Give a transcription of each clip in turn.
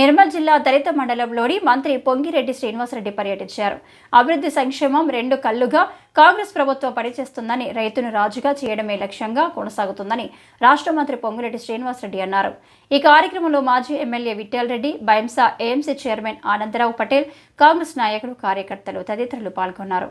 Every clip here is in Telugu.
నిర్మల్ జిల్లా దళిత మండలంలోని మంత్రి పొంగిరెడ్డి శ్రీనివాసరెడ్డి పర్యటించారు. అభివృద్ధి సంక్షేమం రెండు కళ్ళుగా కాంగ్రెస్ ప్రభుత్వం పనిచేస్తుందని రైతును రాజుగా చేయడమే లక్ష్యంగా కొనసాగుతుందని రాష్ట్ర మంత్రి పొంగిరెడ్డి శ్రీనివాసరెడ్డి అన్నారు. ఈ కార్యక్రమంలో మాజీ MLA Vithal Reddy Bhainsa AMC chairman Anandarao Patel Congress నాయకులు కార్యకర్తలు తదితరులు పాల్గొన్నారు.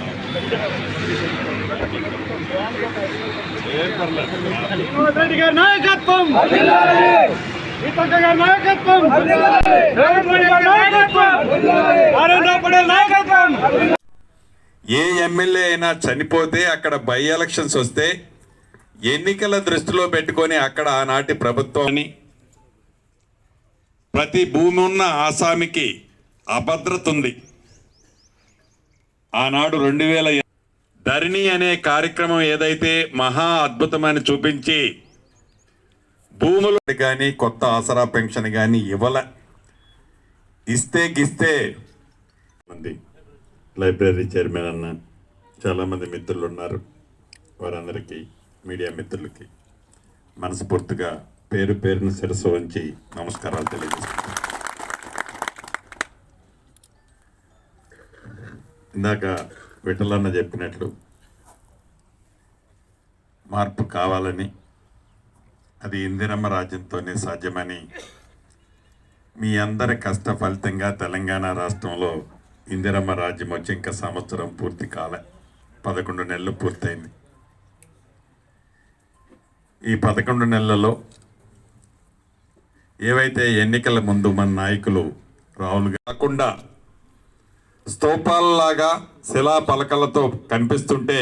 గారి నాయకత్వం! గారి నాయకత్వం! నాయకత్వం! ఏ ఎమ్మెల్యే అయినా చనిపోతే అక్కడ బై ఎలక్షన్స్ వస్తే ఎన్నికల దృష్టిలో పెట్టుకొని అక్కడ ఆనాటి ప్రభుత్వాన్ని ప్రతి భూమి ఉన్న ఆసామికి అభద్రత ఉంది. ఆనాడు రెండు వేల ధరణి అనే కార్యక్రమం ఏదైతే మహా అద్భుతమని చూపించి భూములు కానీ కొత్త ఆసరా పెన్షన్ కానీ ఇవ్వల. ఇస్తే గిస్తే ఉంది లైబ్రరీ చైర్మన్ అన్న చాలామంది మిత్రులు ఉన్నారు వారందరికీ మీడియా మిత్రులకి మనస్ఫూర్తిగా పేరు పేరును శిరస్సు ఉంచి నమస్కారాలు తెలియజేస్తున్నాను. ఇందాక విఠలన్న చెప్పినట్లు మార్పు కావాలని అది ఇందిరమ్మ రాజ్యంతోనే సాధ్యమని మీ అందరి కష్ట ఫలితంగా తెలంగాణ రాష్ట్రంలో ఇందిరమ్మ రాజ్యం వచ్చి ఇంకా సంవత్సరం పూర్తి కాలే. పదకొండు నెలలు పూర్తయింది. ఈ పదకొండు నెలలలో ఏవైతే ఎన్నికల ముందు మన నాయకులు రాహుల్ కాకుండా స్తూపాలలాగా శిలా పలకలతో కనిపిస్తుంటే